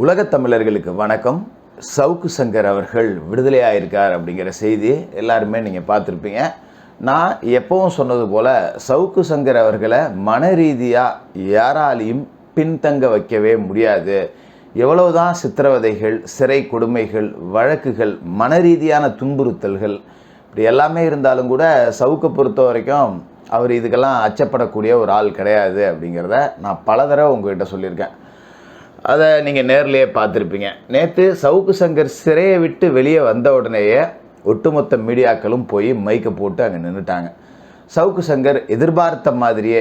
உலகத் தமிழர்களுக்கு வணக்கம். சவுக்கு சங்கர் அவர்கள் விடுதலையாயிருக்கார் அப்படிங்கிற செய்தி எல்லாருமே நீங்கள் பார்த்துருப்பீங்க. நான் எப்பவும் சொன்னது போல் சவுக்கு சங்கர் அவர்களை மன ரீதியாக யாராலையும் பின்தங்க வைக்கவே முடியாது. எவ்வளவுதான் சித்திரவதைகள் சிறை கொடுமைகள் வழக்குகள் மன ரீதியான துன்புறுத்தல்கள் இப்படி எல்லாமே இருந்தாலும் கூட சவுக்கை பொறுத்த வரைக்கும் அவர் இதுக்கெல்லாம் அச்சப்படக்கூடிய ஒரு ஆள் கிடையாது அப்படிங்கிறத நான் பல தடவை உங்ககிட்ட சொல்லியிருக்கேன். அதை நீங்கள் நேர்லேயே பார்த்துருப்பீங்க. நேற்று சவுக்கு சங்கர் சிறையை விட்டு வெளியே வந்த உடனேயே ஒட்டுமொத்த மீடியாக்களும் போய் மைக்கை போட்டு அங்கே நின்றுட்டாங்க சவுக்கு சங்கர் எதிர்பார்த்த மாதிரியே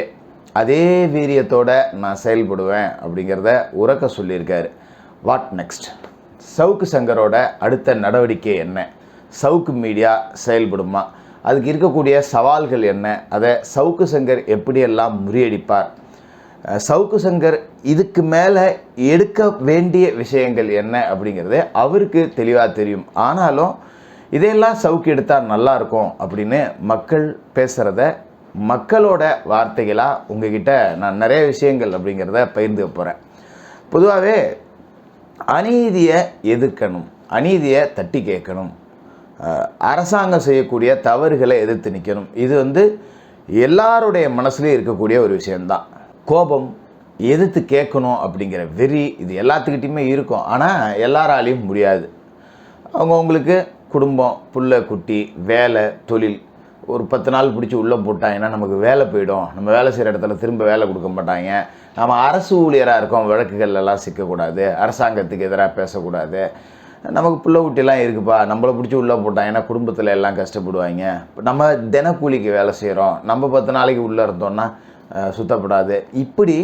அதே வீரியத்தோட நான் செயல்படுவேன் அப்படிங்கிறத உறக்க சொல்லியிருக்காரு. வாட் நெக்ஸ்ட் சவுக்கு சங்கரோட அடுத்த நடவடிக்கை என்ன? சவுக்கு மீடியா செயல்படுமா? அதுக்கு இருக்கக்கூடிய சவால்கள் என்ன? அதை சவுக்கு சங்கர் எப்படியெல்லாம் முறியடிப்பார்? சவுக்கு சங்கர் இதுக்கு மேலே எடுக்க வேண்டிய விஷயங்கள் என்ன அப்படிங்கிறது அவருக்கு தெளிவாக தெரியும். ஆனாலும் இதையெல்லாம் சவுக்கு எடுத்தால் நல்லாயிருக்கும் அப்படின்னு மக்கள் பேசுகிறத மக்களோட வார்த்தைகளாக உங்ககிட்ட நான் நிறைய விஷயங்கள் அப்படிங்கிறத பகிர்ந்து போகிறேன் பொதுவாகவே அநீதியை எதிர்க்கணும் அநீதியை தட்டி கேட்கணும். அரசாங்கம் செய்யக்கூடிய தவறுகளை எதிர்த்து நிற்கணும் இது வந்து எல்லாருடைய மனசுலேயும் இருக்கக்கூடிய ஒரு விஷயந்தான் கோபம் எதிர்த்து கேட்கணும் அப்படிங்கிற வெறி இது எல்லாத்துக்கிட்டையுமே இருக்கும். ஆனால் எல்லாராலையும் முடியாது. அவங்கவுங்களுக்கு குடும்பம் புள்ள குட்டி வேலை தொழில் ஒரு பத்து நாள் பிடிச்சி உள்ளே போட்டாங்கன்னா நமக்கு வேலை போயிடும். நம்ம வேலை செய்கிற இடத்துல திரும்ப வேலை கொடுக்க மாட்டாங்க. நம்ம அரசு ஊழியராக இருக்கோம் வழக்குகள்லாம் சிக்கக்கூடாது. அரசாங்கத்துக்கு எதிராக பேசக்கூடாது. நமக்கு பிள்ளை குட்டிலாம் இருக்குப்பா நம்மளை பிடிச்சி உள்ளே போட்டாங்கன்னா குடும்பத்தில் எல்லாம் கஷ்டப்படுவாங்க. நம்ம தினக்கூலிக்கு வேலை செய்கிறோம் நம்ம பத்து நாளைக்கு உள்ளே இருந்தோம்னா சுத்தப்படாது. இப்படி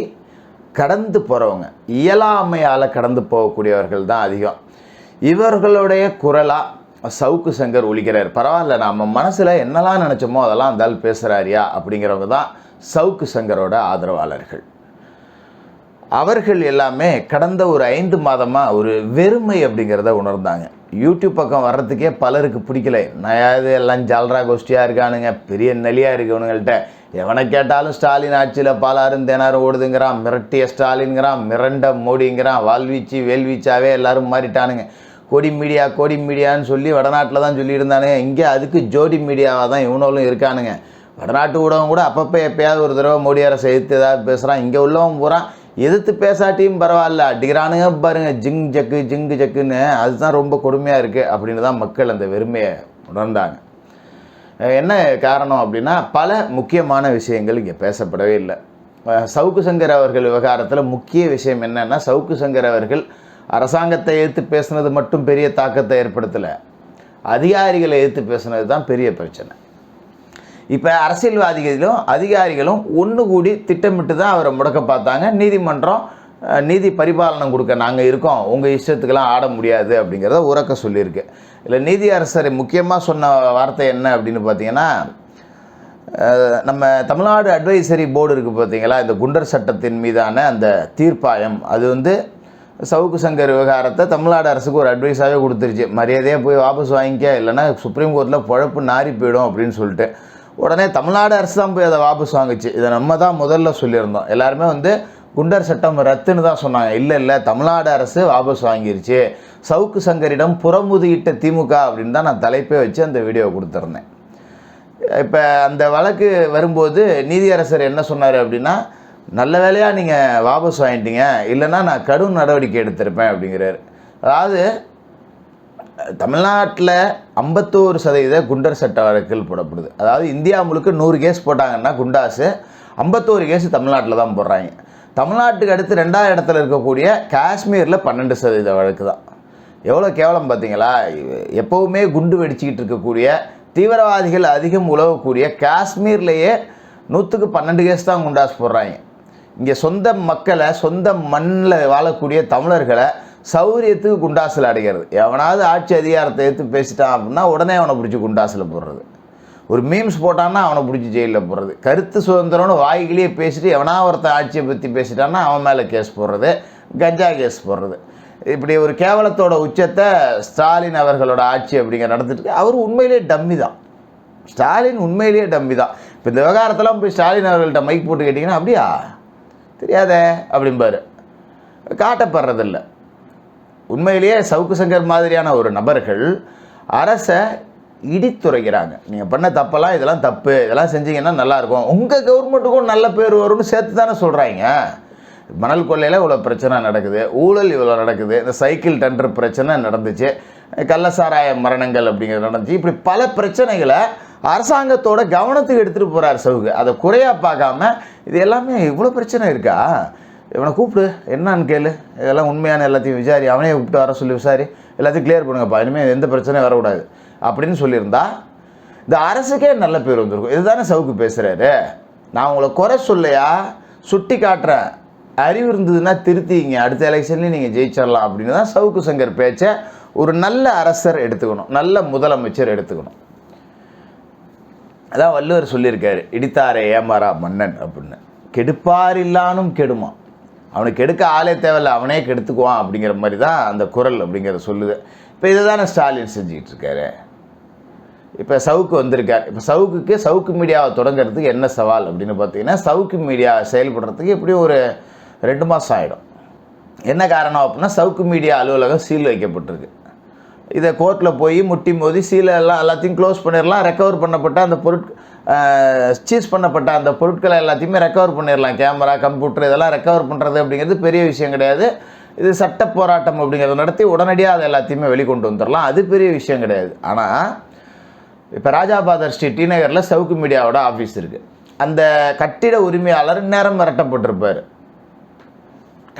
கடந்து போகிறவங்க இயலாமையால் கடந்து போகக்கூடியவர்கள் தான் அதிகம். இவர்களுடைய குரலாக சவுக்கு சங்கர் ஒழிக்கிறார் பரவாயில்ல நம்ம மனசில் என்னெல்லாம் நினச்சோமோ அதெல்லாம் அந்த பேசுகிறாரியா அப்படிங்கிறவங்க தான் சவுக்கு சங்கரோட ஆதரவாளர்கள். அவர்கள் எல்லாமே கடந்த ஒரு ஐந்து மாதமாக ஒரு வெறுமை அப்படிங்கிறத உணர்ந்தாங்க. யூடியூப் பக்கம் வர்றதுக்கே பலருக்கு பிடிக்கல. நான் இது எல்லாம் ஜல்ரா கோஷ்டியாக இருக்கானுங்க பெரிய நெலியாக இருக்கவனுங்கள்ட்ட எவனை கேட்டாலும் ஸ்டாலின் ஆட்சியில் பாலாரும் தேனாரும் ஓடுதுங்கிறான். மிரட்டிய ஸ்டாலின்ங்கிறான் மிரண்ட மோடிங்கிறான். வால்வீச்சு வேல்வீச்சாவே எல்லாரும் மாறிட்டானுங்க. கோடி மீடியா கோடி மீடியான்னு சொல்லி வடநாட்டில் தான் சொல்லியிருந்தானுங்க. இங்கே அதுக்கு ஜோடி மீடியாவாக தான் இவனோலும் இருக்கானுங்க. வடநாட்டு ஊடகம் கூட அப்பப்போ எப்பயாவது ஒரு தடவை மோடி அரசை எதிர்த்து ஏதாவது பேசுகிறான் இங்கே உள்ளவன் பூரா எதிர்த்து பேசாட்டியும் பரவாயில்ல. அடிக்கிறானுங்க பாருங்க. ஜிங் ஜக்கு ஜிங்கு ஜக்குன்னு. அதுதான் ரொம்ப கொடுமையாக இருக்குது அப்படின்னு தான் மக்கள் அந்த வெறுமையை உணர்ந்தாங்க. என்ன காரணம் அப்படின்னா பல முக்கியமான விஷயங்கள் இங்கே பேசப்படவே இல்லை. சவுக்கு சங்கர் அவர்கள் விவகாரத்தில் முக்கிய விஷயம் என்னென்னா சவுக்கு சங்கர் அவர்கள் அரசாங்கத்தை எதிர்த்து பேசுனது மட்டும் பெரிய தாக்கத்தை ஏற்படுத்தலை. அதிகாரிகளை எதிர்த்து பேசுனது தான் பெரிய பிரச்சனை. இப்போ அரசியல்வாதிகளும் அதிகாரிகளும் ஒன்று கூடி திட்டமிட்டு தான் அவரை முடக்க பார்த்தாங்க. நீதிமன்றம் நீதி பரிபாலனம் கொடுக்க நாங்கள் இருக்கோம். உங்கள் இஷ்டத்துக்கெல்லாம் ஆட முடியாது அப்படிங்கிறத உறக்க சொல்லியிருக்கு. இல்லை நீதி அரசர் முக்கியமாக சொன்ன வார்த்தை என்ன அப்படின்னு பார்த்தீங்கன்னா நம்ம தமிழ்நாடு அட்வைசரி போர்டு இருக்குது பார்த்தீங்களா இந்த குண்டர் சட்டத்தின் மீதான அந்த தீர்ப்பாயம். அது வந்து சவுக்கு சங்கர் விவகாரத்தை தமிழ்நாடு அரசுக்கு ஒரு அட்வைஸாகவே கொடுத்துருச்சு. மரியாதையாக போய் வாபஸ் வாங்கிக்க இல்லைன்னா சுப்ரீம் கோர்ட்டில் பழப்பு நாறி போயிடும் அப்படின்னு சொல்லிட்டு. உடனே தமிழ்நாடு அரசு தான் போய் அதை வாபஸ் வாங்குச்சு. இதை நம்ம தான் முதல்ல சொல்லியிருந்தோம். எல்லாருமே வந்து குண்டர் சட்டம் ரத்துன்னு தான் சொன்னாங்க. இல்லை இல்லை தமிழ்நாடு அரசு வாபஸ் வாங்கிருச்சு. சவுக்கு சங்கரிடம் புறமுதுகிட்ட திமுக அப்படின்னு தான் நான் தலைப்பே வச்சு அந்த வீடியோ கொடுத்துருந்தேன். இப்போ அந்த வழக்கு வரும்போது நீதியரசர் என்ன சொன்னார் அப்படின்னா நல்ல வேலையாக நீங்கள் வாபஸ் வாங்கிட்டீங்க. இல்லைன்னா நான் கடும் நடவடிக்கை எடுத்திருப்பேன் அப்படிங்கிறாரு. அதாவது தமிழ்நாட்டில் ஐம்பத்தோரு சதவீத குண்டர் சட்ட வழக்குகள் போடப்படுது. அதாவது இந்தியா முழுக்க நூறு கேஸ் போட்டாங்கன்னா குண்டாஸு ஐம்பத்தோரு கேஸ் தமிழ்நாட்டில் தான் போடுறாங்க. தமிழ்நாட்டுக்கு அடுத்து ரெண்டாவது இடத்துல இருக்கக்கூடிய காஷ்மீரில் பன்னெண்டு சதவீத வழக்கு தான். எவ்வளோ கேவலம் பார்த்தீங்களா எப்போவுமே குண்டு வெடிச்சிக்கிட்டு இருக்கக்கூடிய தீவிரவாதிகள் அதிகம் உழவக்கூடிய காஷ்மீர்லேயே நூற்றுக்கு பன்னெண்டு கேஸ் தான் குண்டாஸ் போடுறாங்க. இங்கே சொந்த மக்களை சொந்த மண்ணில் வாழக்கூடிய தமிழர்களை சௌரியத்துக்கு குண்டாசில் அடைகிறது. எவனாவது ஆட்சி அதிகாரத்தை எடுத்து பேசிட்டான் அப்படின்னா உடனே அவனை பிடிச்சி குண்டாசில் போடுறது. ஒரு மீம்ஸ் போட்டான்னா அவனை பிடிச்சி ஜெயிலில் போடுறது. கருத்து சுதந்திரம்னு வாய்கிலேயே பேசிட்டு எவனா ஒருத்தன் ஆட்சியை பற்றி பேசிட்டான்னா அவன் மேலே கேஸ் போடுறது. கஞ்சா கேஸ் போடுறது. இப்படி ஒரு கேவலத்தோட உச்சத்தை ஸ்டாலின் அவர்களோட ஆட்சி அப்படிங்கிற நடந்துட்டு அவர் உண்மையிலேயே டம்மி தான். ஸ்டாலின் உண்மையிலேயே டம்மி தான். இப்போ இந்த விவகாரத்தெல்லாம் போய் ஸ்டாலின் அவர்கள்ட்ட மைக் போட்டு கேட்டிங்கன்னா அப்படியா? தெரியாதே? அப்படிம்பாரு. காட்டப்படுறதில்ல. உண்மையிலேயே சவுக்கு சங்கர் மாதிரியான ஒரு நபர்கள் அரசை இடித்துரைக்கிறாங்க. நீங்கள் பண்ண தப்பெல்லாம் இதெல்லாம் தப்பு. இதெல்லாம் செஞ்சீங்கன்னா நல்லாயிருக்கும். உங்கள் கவர்மெண்ட்டுக்கும் நல்ல பேர் வரும்னு சேர்த்து தானே சொல்கிறாங்க மணல் கொள்ளையில் இவ்வளோ பிரச்சனை நடக்குது. ஊழல் இவ்வளோ நடக்குது. இந்த சைக்கிள் டெண்டர் பிரச்சனை நடந்துச்சு. கள்ளசாராய மரணங்கள் அப்படிங்கிறது நடந்துச்சு. இப்படி பல பிரச்சனைகளை அரசாங்கத்தோட கவனத்துக்கு எடுத்துகிட்டு போகிறார் சவுகு அதை குறையாக பார்க்காம இது எல்லாமே இவ்வளோ பிரச்சனை இருக்கா? இவனை கூப்பிடு. என்னான்னு கேளு. இதெல்லாம் உண்மையான எல்லாத்தையும் விசாரி. அவனே கூப்பிட்டு வர சொல்லி விசாரி. எல்லாத்தையும் கிளியர் பண்ணுங்கப்பா. இனிமேல் எந்த பிரச்சனையும் வரக்கூடாது. அப்படின்னு சொல்லியிருந்தா இந்த அரசுக்கே நல்ல பேர் வந்திருக்கும். இதுதானே சவுக்கு பேசுகிறாரு நான் உங்களை குறை சொல்லையா? சுட்டி காட்டுறேன். அறிவு இருந்ததுன்னா திருத்திங்க. அடுத்த எலெக்ஷன்லேயும் நீங்கள் ஜெயிச்சிடலாம் அப்படின்னு தான் சவுக்கு சங்கர் பேச்சை ஒரு நல்ல அரசர் எடுத்துக்கணும். நல்ல முதலமைச்சர் எடுத்துக்கணும். அதான் வள்ளுவர் சொல்லியிருக்காரு இடித்தாரே ஏமாறா மன்னன் அப்படின்னு. கெடுப்பார் இல்லானும் கெடுமா. அவனுக்கு கெடுக்க ஆளே தேவையில்ல அவனே கெடுத்துக்குவான் அப்படிங்கிற மாதிரி தான் அந்த குரல் அப்படிங்கிறத சொல்லுது. இப்போ இதை தானே ஸ்டாலின் செஞ்சுக்கிட்டு இருக்காரு? இப்போ சவுக்கு வந்திருக்கார். இப்போ சவுக்குக்கு சவுக்கு மீடியாவை தொடங்கிறதுக்கு என்ன சவால் அப்படின்னு பார்த்தீங்கன்னா சவுக்கு மீடியா செயல்படுறதுக்கு எப்படியும் ஒரு ரெண்டு மாதம் ஆகிடும் என்ன காரணம் அப்படின்னா சவுக்கு மீடியா அலுவலகம் சீல் வைக்கப்பட்டிருக்கு. இதை கோர்ட்டில் போய் முட்டி மோதி சீலை எல்லாம் எல்லாத்தையும் க்ளோஸ் பண்ணிடலாம். ரெக்கவர் பண்ணப்பட்ட அந்த பொருட் சீஸ் பண்ணப்பட்ட அந்த பொருட்களை எல்லாத்தையுமே ரெக்கவர் பண்ணிடலாம். கேமரா கம்ப்யூட்டர் இதெல்லாம் ரெக்கவர் பண்ணுறது அப்படிங்கிறது பெரிய விஷயம் கிடையாது. இது சட்ட போராட்டம் அப்படிங்கிறத நடத்தி உடனடியாக அதை எல்லாத்தையுமே வெளிக்கொண்டு வந்துடலாம். அது பெரிய விஷயம் கிடையாது. ஆனால் இப்போ ராஜாபாதர் ஸ்ட்ரீட் டி நகரில் சவுக்கு மீடியாவோட ஆஃபீஸ் இருக்குது அந்த கட்டிட உரிமையாளர் நேரம் மிரட்டப்பட்டிருப்பார்.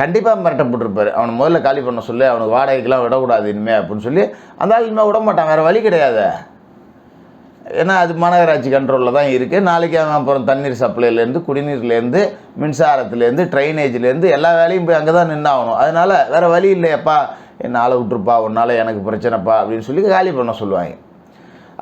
கண்டிப்பாக மிரட்டப்பட்டிருப்பார். அவனை முதல்ல காலி பண்ண சொல்லி அவனுக்கு வாடகைக்கெலாம் விடக்கூடாது இனிமேல் அப்படின்னு சொல்லி அந்த ஆள் இனிமேல் விட மாட்டான் வேறு வழி கிடையாது. ஏன்னா அது மாநகராட்சி கண்ட்ரோலில் தான் இருக்குது நாளைக்கு அவன் அப்புறம் தண்ணீர் சப்ளைலேருந்து குடிநீர்லேருந்து மின்சாரத்துலேருந்து ட்ரைனேஜ்லேருந்து எல்லா வேலையும் போய் அங்கே தான் நின்னாகணும் அதனால் வேறு வழி இல்லையப்பா என்னால் விட்டுருப்பா உன்னால் எனக்கு பிரச்சனைப்பா அப்படின்னு சொல்லி காலி பண்ண சொல்லுவாங்க.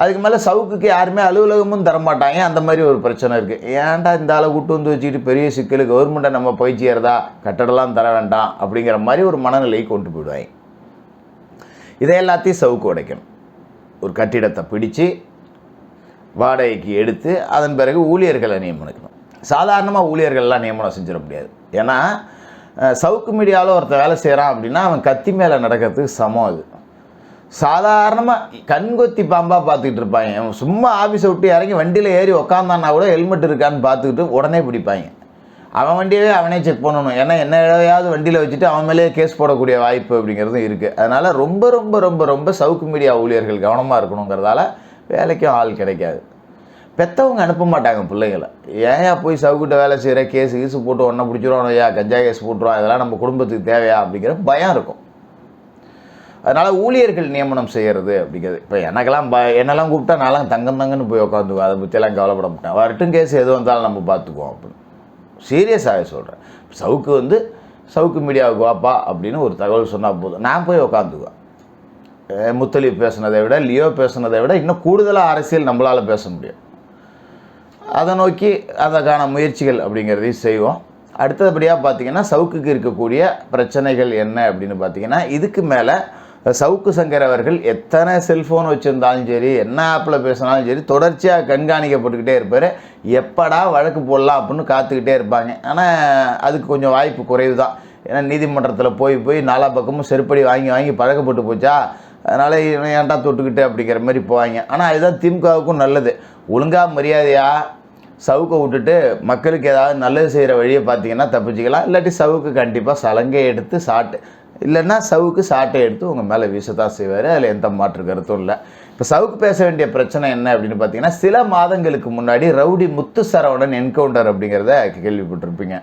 அதுக்கு மேலே சவுக்குக்கு யாருமே அலுவலகமும் தரமாட்டாங்க. அந்த மாதிரி ஒரு பிரச்சனை இருக்குது ஏன்டா இந்த ஆளை கூட்டு வந்து வச்சுக்கிட்டு பெரிய சிக்கல் கவர்மெண்ட்டை நம்ம போய் சேரதா கட்டடலாம் தர வேண்டாம் அப்படிங்கிற மாதிரி ஒரு மனநிலையை கொண்டு போயிடுவாங்க. இதை எல்லாத்தையும் சவுக்கு உடைக்கணும். ஒரு கட்டிடத்தை பிடிச்சு வாடகைக்கு எடுத்து அதன் பிறகு ஊழியர்களை நியமனிக்கணும். சாதாரணமாக ஊழியர்கள்லாம் நியமனம் செஞ்சிட முடியாது. ஏன்னா சவுக்கு மீடியாவில் ஒருத்தன் வேலை செய்கிறான் அப்படின்னா அவன் கத்தி மேலே நடக்கிறதுக்கு சமம் அது. சாதாரணமாக கண்கொத்தி பாம்பாக பார்த்துக்கிட்டு இருப்பாங்க. அவன் சும்மா ஆஃபீஸை விட்டு இறங்கி வண்டியில் ஏறி உக்காந்தான்னா கூட ஹெல்மெட் இருக்கான்னு பார்த்துக்கிட்டு உடனே பிடிப்பாங்க. அவன் வண்டியவே அவனே செக் பண்ணணும். ஏன்னா என்ன இடையாவது வண்டியில் வச்சுட்டு அவன் மேலேயே கேஸ் போடக்கூடிய வாய்ப்பு அப்படிங்கிறதும் இருக்குது அதனால் ரொம்ப ரொம்ப ரொம்ப ரொம்ப சவுக்கு மீடியா ஊழியர்கள் கவனமாக இருக்கணுங்கிறதால வேலைக்கும் ஆள் கிடைக்காது. பெற்றவங்க அனுப்ப மாட்டாங்க பிள்ளைகளை. ஏன்யா போய் சவுக்கிட்ட வேலை செய்கிற கேஸ் கீஸு போட்டு ஒன்றை பிடிச்சிருவோம் ஐயா கஞ்சா கேஸ் போட்டுருவோம் இதெல்லாம் நம்ம குடும்பத்துக்கு தேவையா அப்படிங்கிற பயம் இருக்கும். அதனால் ஊழியர்கள் நியமனம் செய்கிறது அப்படிங்கிறது. இப்போ எனக்கெல்லாம் ப என்னெல்லாம் கூப்பிட்டா நான்லாம் தங்கம் தங்கன்னு போய் உட்காந்துக்குவேன் அதை பற்றியெல்லாம் கவலைப்பட மாட்டேன். வரட்டும் கேஸ் எது வந்தாலும் நம்ம பார்த்துக்குவோம் அப்படின்னு. சீரியஸாக சொல்கிறேன் சவுக்கு வந்து சவுக்கு மீடியாவுக்கு வாப்பா அப்படின்னு ஒரு தகவல் சொன்னால் போதும். நான் போய் உட்காந்துக்குவேன் முத்தலி பேசுனதை விட லியோ பேசுனதை விட இன்னும் கூடுதலாக அரசியல் நம்மளால் பேச முடியும். அதை நோக்கி அதற்கான முயற்சிகள் அப்படிங்கிறதையும் செய்வோம். அடுத்தபடியாக பார்த்தீங்கன்னா சவுக்குக்கு இருக்கக்கூடிய பிரச்சனைகள் என்ன அப்படின்னு பார்த்தீங்கன்னா இதுக்கு மேலே சவுக்கு சங்கர் அவர்கள் எத்தனை செல்ஃபோன் வச்சுருந்தாலும் சரி என்ன ஆப்பில் பேசினாலும் சரி தொடர்ச்சியாக கண்காணிக்கப்பட்டுக்கிட்டே இருப்பார். எப்படா வழக்கு போடலாம் அப்படின்னு காத்துக்கிட்டே இருப்பாங்க. ஆனால் அதுக்கு கொஞ்சம் வாய்ப்பு குறைவு தான் ஏன்னா நீதிமன்றத்தில் போய் போய் நாலா பக்கமும் செருப்படி வாங்கி வாங்கி பழக்கப்பட்டு போச்சா? அதனால் ஏன்டா தொட்டுக்கிட்டு அப்படிங்கிற மாதிரி போவாங்க. ஆனால் அதுதான் திமுகவுக்கும் நல்லது. ஒழுங்காக மரியாதையாக சவுக்கை விட்டுட்டு மக்களுக்கு ஏதாவது நல்லது செய்கிற வழியை பார்த்தீங்கன்னா தப்பிச்சிக்கலாம். இல்லாட்டி சவுக்கு கண்டிப்பாக சலங்கை எடுத்து சாட்டு இல்லைன்னா சவுக்கு சாட்டை எடுத்து உங்கள் மேலே வீசத்தான் செய்வார். அதில் எந்த மாற்று கருத்தும் இல்லை. இப்போ சவுக்கு பேச வேண்டிய பிரச்சனை என்ன அப்படின்னு பார்த்தீங்கன்னா சில மாதங்களுக்கு முன்னாடி ரவுடி முத்து சரவணன் என்கவுண்டர் அப்படிங்கிறத கேள்விப்பட்டிருப்பீங்க.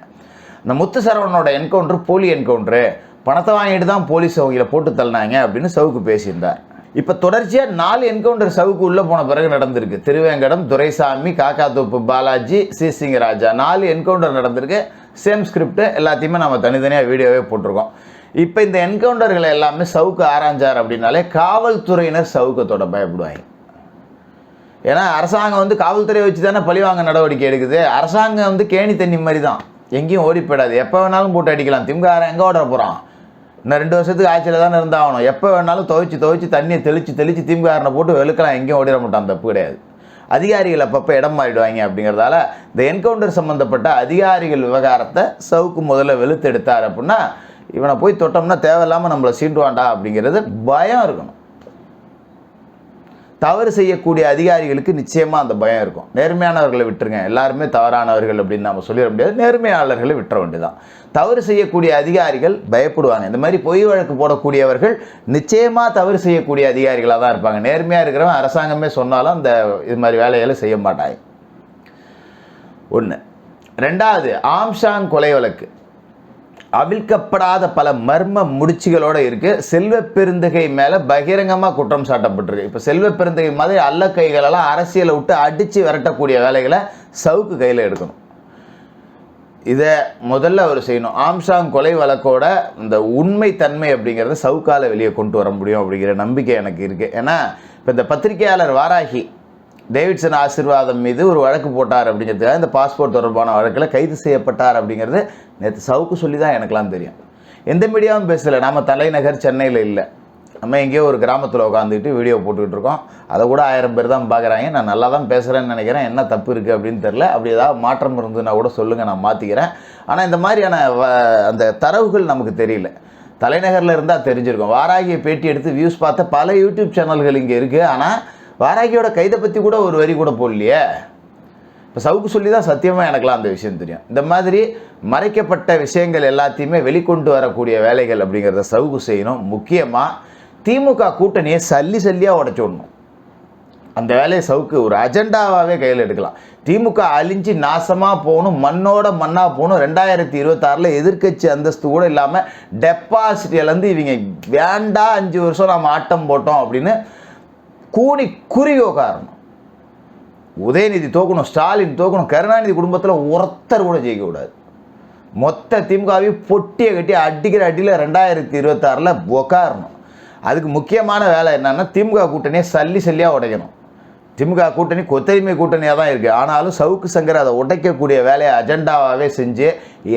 இந்த முத்து சரவணனோட என்கவுண்டர் போலி என்கவுண்டரு பணத்தை வாங்கிட்டு தான் போலீஸ் அவங்கள போட்டு தள்ளினாங்க அப்படின்னு சவுக்கு பேசியிருந்தார். இப்போ தொடர்ச்சியாக நாலு என்கவுண்டர் சவுக்கு உள்ளே போன பிறகு நடந்திருக்கு. திருவேங்கடம் துரைசாமி காக்காத்தோப்பு பாலாஜி சி. சிங்கராஜா. நாலு என்கவுண்டர் நடந்திருக்கு. சேம் ஸ்கிரிப்ட் எல்லாத்தையுமே நம்ம தனித்தனியாக வீடியோவே போட்டிருக்கோம். இப்போ இந்த என்கவுண்டர்களை எல்லாமே சவுக்கு ஆராய்ஞ்சார் அப்படின்னாலே காவல்துறையினர் சவுக்கத்தோட பயப்படுவாங்க ஏன்னா அரசாங்கம் வந்து காவல்துறையை வச்சு தானே பழிவாங்க நடவடிக்கை எடுக்குது. அரசாங்கம் வந்து கேணி தண்ணி மாதிரி தான் எங்கேயும் ஓடி போயிடாது எப்போ வேணாலும் போட்டு அடிக்கலாம். திமுகாரன் எங்கே ஓட போகிறான் இன்னும் ரெண்டு வருஷத்துக்கு ஆட்சியில் தானே இருந்தாகணும். எப்போ வேணாலும் துவைச்சு துவைச்சு தண்ணியை தெளித்து தெளித்து திமுகாரனை போட்டு வெளுக்கலாம். எங்கேயும் ஓடிட மாட்டான். தப்பு கிடையாது. அதிகாரிகள் அப்பப்போ இடம் மாறிடுவாங்க அப்படிங்கிறதால இந்த என்கவுண்டர் சம்மந்தப்பட்ட அதிகாரிகள் விவகாரத்தை சவுக்கு முதல்ல வெளுத்தெடுத்தார் அப்படின்னா இவனை போய் தொட்டோம்னா தேவையில்லாமல் நம்மளை சீண்டுவாண்டா அப்படிங்கிறது பயம் இருக்கணும். தவறு செய்யக்கூடிய அதிகாரிகளுக்கு நிச்சயமாக அந்த பயம் இருக்கும். நேர்மையானவர்களை விட்டுருங்க. எல்லாருமே தவறானவர்கள் அப்படின்னு நம்ம சொல்லிட முடியாது. நேர்மையாளர்களை விட்டுற வேண்டியதான் தவறு செய்யக்கூடிய அதிகாரிகள் பயப்படுவாங்க. இந்த மாதிரி பொய் வழக்கு போடக்கூடியவர்கள் நிச்சயமாக தவறு செய்யக்கூடிய அதிகாரிகளாக தான் இருப்பாங்க. நேர்மையாக இருக்கிறவன் அரசாங்கமே சொன்னாலும் அந்த இது மாதிரி வேலைகளை செய்ய மாட்டாங்க ஒன்று ரெண்டாவது ஆம்ஷாங் கொலை வழக்கு. அவிழ்க்கப்படாத பல மர்ம முடிச்சுகளோட இருக்கு. செல்வ பெருந்தகை மேல பகிரங்கமா குற்றம் சாட்டப்பட்டிருக்கு. இப்ப செல்வ பெருந்தகை மாதிரி அல்ல கைகளெல்லாம் அரசியலை விட்டு அடிச்சு விரட்டக்கூடிய வேலைகளை சவுக்கு கையில் எடுக்கணும். இதை முதல்ல அவர் செய்யணும். ஆம்சாங் கொலை வழக்கோட இந்த உண்மை தன்மை அப்படிங்கிறத சவுக்கால வெளியே கொண்டு வர முடியும் அப்படிங்கிற நம்பிக்கை எனக்கு இருக்குது ஏன்னா இப்போ இந்த பத்திரிகையாளர் வாராகி டேவிட்சன் ஆசீர்வாதம் மீது ஒரு வழக்கு போட்டார் அப்படிங்கிறதுக்காக இந்த பாஸ்போர்ட் தொடர்பான வழக்கில் கைது செய்யப்பட்டார் அப்படிங்கிறது நேற்று சவுக்கு சொல்லி தான் எனக்கெலாம் தெரியும். எந்த மீடியாவும் பேசலை. நம்ம தலைநகர் சென்னையில் இல்லை. நம்ம எங்கேயோ ஒரு கிராமத்தில் உட்காந்துக்கிட்டு வீடியோ போட்டுக்கிட்டு இருக்கோம். அதை கூட ஆயிரம் பேர் தான் பார்க்குறாங்க நான் நல்லா தான் பேசுகிறேன்னு நினைக்கிறேன். என்ன தப்பு இருக்குது அப்படின்னு தெரில அப்படி ஏதாவது மாற்றம் இருந்ததுன்னா கூட சொல்லுங்கள் நான் மாற்றிக்கிறேன் ஆனால் இந்த மாதிரியான வ- அந்த தரவுகள் நமக்கு தெரியல. தலைநகரில் இருந்தால் தெரிஞ்சிருக்கும். வாராகியை பேட்டி எடுத்து வியூஸ் பார்த்த பல யூடியூப் சேனல்கள் இங்கே இருக்குது ஆனால் வாராகியோட கைதை பற்றி கூட ஒரு வரி கூட போடலையே. இப்போ சவுக்கு சொல்லி தான் சத்தியமாக எனக்குலாம் அந்த விஷயம் தெரியும். இந்த மாதிரி மறைக்கப்பட்ட விஷயங்கள் எல்லாத்தையுமே வெளிக்கொண்டு வரக்கூடிய வேலைகள் அப்படிங்கிறத சவுக்கு செய்யணும். முக்கியமாக திமுக கூட்டணியை சல்லி சல்லியாக உடச்சிடணும் அந்த வேலையை சவுக்கு ஒரு அஜெண்டாவாகவே கையில் எடுக்கலாம். திமுக அழிஞ்சு நாசமாக போகணும் மண்ணோட மண்ணாக போகணும். ரெண்டாயிரத்தி இருபத்தாறில் எதிர்க்கட்சி அந்தஸ்து கூட இல்லாமல் டெபாசிட்டிலேருந்து இவங்க வேண்டா அஞ்சு வருஷம் நாம் ஆட்டம் போட்டோம் அப்படின்னு கூனி குறியோ காரணம். உதயநிதி தோக்கணும் ஸ்டாலின் தோக்கணும் கருணாநிதி குடும்பத்தில் ஒருத்தர் கூட ஜெயிக்கக்கூடாது மொத்த திமுகவையும் பொட்டியை கட்டி அடிக்கிற அடியில் ரெண்டாயிரத்தி இருபத்தாறில் உக்காரணும். அதுக்கு முக்கியமான வேலை என்னென்னா திமுக கூட்டணியை சல்லி சல்லியாக உடைக்கணும். திமுக கூட்டணி கொத்தரிமை கூட்டணியாக தான் இருக்குது ஆனாலும் சவுக்கு சங்கர் அதை உடைக்கக்கூடிய வேலையை அஜெண்டாவாகவே செஞ்சு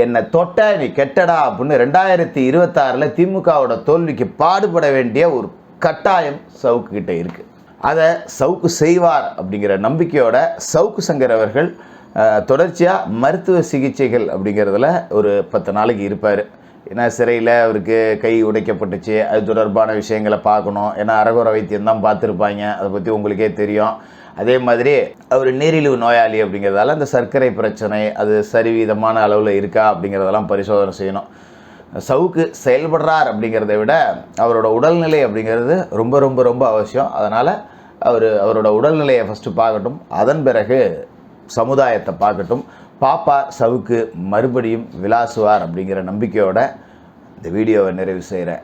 என்னை தொட்ட நீ கெட்டடா அப்படின்னு ரெண்டாயிரத்தி இருபத்தாறில் திமுகவோட தோல்விக்கு பாடுபட வேண்டிய ஒரு கட்டாயம் சவுக்கு கிட்டே இருக்குது அதை சவுக்கு செய்வார் அப்படிங்கிற நம்பிக்கையோட சவுக்கு சங்கர் அவர்கள் தொடர்ச்சியாக மருத்துவ சிகிச்சைகள் அப்படிங்கிறதுல ஒரு பத்து நாளைக்கு இருப்பார். ஏன்னா சிறையில் அவருக்கு கை உடைக்கப்பட்டுச்சு. அது தொடர்பான விஷயங்களை பார்க்கணும். ஏன்னா அரகுர வைத்தியம் தான் பார்த்துருப்பாங்க. அதை பற்றி உங்களுக்கே தெரியும். அதே மாதிரி அவர் நீரிழிவு நோயாளி அப்படிங்கிறதால அந்த சர்க்கரை பிரச்சனை அது சரிவிதமான அளவில் இருக்கா அப்படிங்கிறதெல்லாம் பரிசோதனை செய்யணும். சவுக்கு செயல்படுறார் அப்படிங்கிறத விட அவரோட உடல்நிலை அப்படிங்கிறது ரொம்ப ரொம்ப ரொம்ப அவசியம். அதனால் அவர் அவரோட உடல்நிலையை ஃபஸ்ட்டு பார்க்கட்டும். அதன் பிறகு சமுதாயத்தை பார்க்கட்டும். பாப்பா சவுக்கு மறுபடியும் விளாசுவார் அப்படிங்கிற நம்பிக்கையோட இந்த வீடியோவை நிறைவு செய்கிறேன்